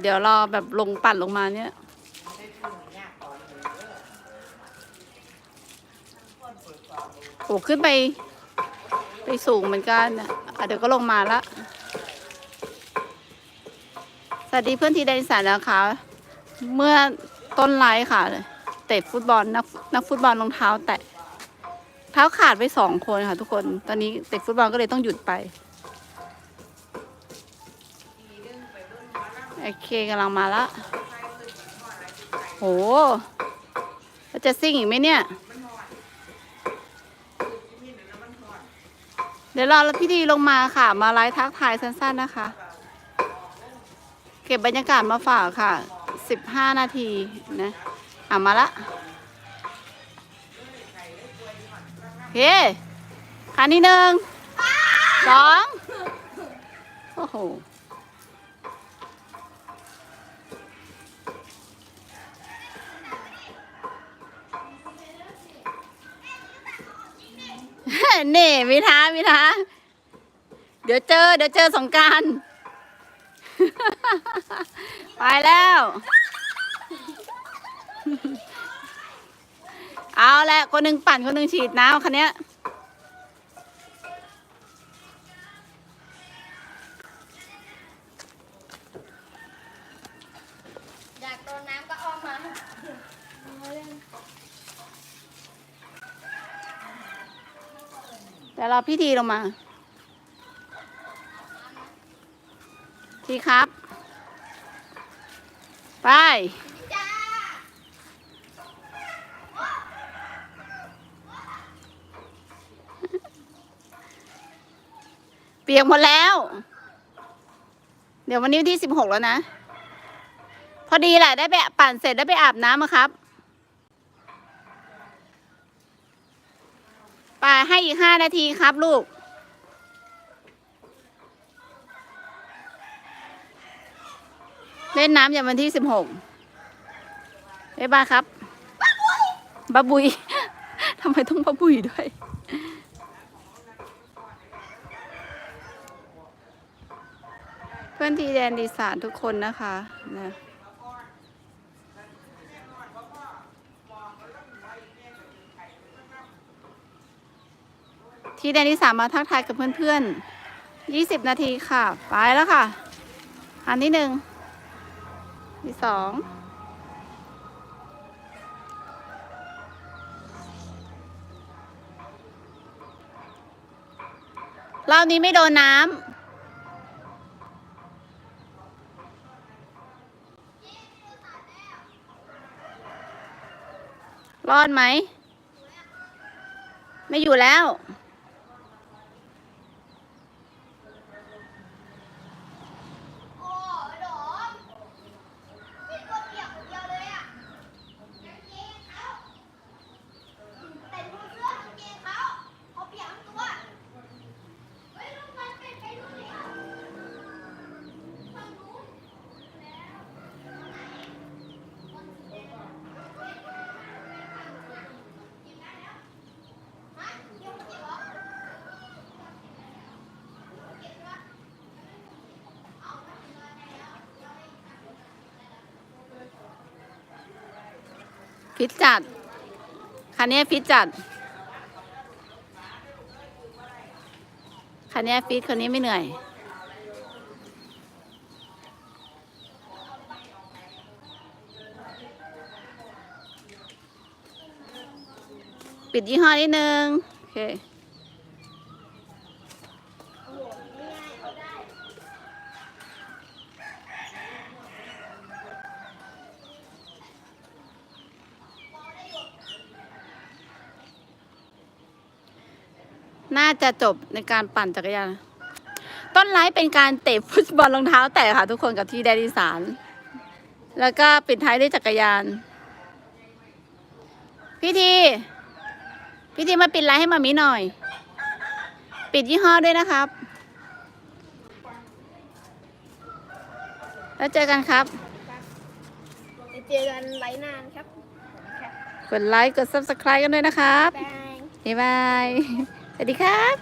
เดี๋ยวรอแบบลงปั่นลงมาเนี่ย โอ้ขึ้นไป ไปสูงเหมือนกันอะเดี๋ยวก็ลงมาละ สวัสดีเพื่อนที่ไดนสารนะคะ เมื่อต้นไลฟ์ค่ะ เตะฟุตบอลนักนักฟุตบอลรองเท้าแตะ เท้าขาดไปสองคนค่ะทุกคน ตอนนี้เตะฟุตบอลก็เลยต้องหยุดไป โอเคกำลังมาละโหแล้วจะซิ่งอีกไหมเนี่ย เดี๋ยวรอแล้วพี่ดีลงมาค่ะ มาไลฟ์ทักทายสั้นๆนะคะ เก็บบรรยากาศมาฝากค่ะสิบห้านาทีนะอะมาละโอเคคันที่หนึ่งสองโอ้โห นี่มิท้ามิท้าเดี๋ยวเจอ เดี๋ยวเจอสงการไปแล้ว เอาละคนหนึ่งปั่นคนหนึ่งฉีดน้ำคันนี้ แต่เราพี่ทีลงมา ทีครับ ไปเปียกหมดแล้ว เดี๋ยววันนี้วันที่สิบหกแล้วนะ พอดีแหละได้ไปปั่นเสร็จได้ไปอาบน้ำอะครับ ไป ให้อีกห้านาทีครับลูก เล่นน้ำอย่างวันที่สิบหกบ๊ายบายครับบาบุยทำไมต้องบาบุยด้วยเพื่อนทีแดนดีสานทุกคนนะคะนะ ทีแดนดีสานมาทักทายกับเพื่อนๆยี่สิบนาทีค่ะ ไปแล้วค่ะ อันที่หนึ่งที่สองรอบนี้ไม่โดนน้ำรอดไหม ไม่อยู่แล้ว โอ้ยหลอมพี่ตัวเปียกคนเดียวเลยอะกางเกงเขาแต่ดูเสื้อกางเกงเขาเขาเปียกทั้งตัวเฮ้ยลูกมันเป็นไปดูดิฝั่งนู้นฮะเกี่ยวเกี่ยวเหรอ ฟิตจัด คันนี้ฟิตจัด คันนี้ฟิตคนนี้ไม่เหนื่อย ปิดยี่ห้อนิดนึง โอเค น่าจะจบในการปั่นจักรยาน ต้นไลฟ์เป็นการเตะฟุตบอลรองเท้าแตะค่ะ ทุกคนกับที่แดนอีสานแล้วก็ปิดท้ายด้วยจักรยาน พี่ที พี่ทีมาปิดไลฟ์ให้มามีหน่อย ปิดยี่ห้อด้วยนะครับ แล้วเจอกันครับ เจอกันไลฟ์นานครับ กดไลค์ กด subscribe กันด้วยนะครับ บาย บ๊ายบาย สวัสดีครับ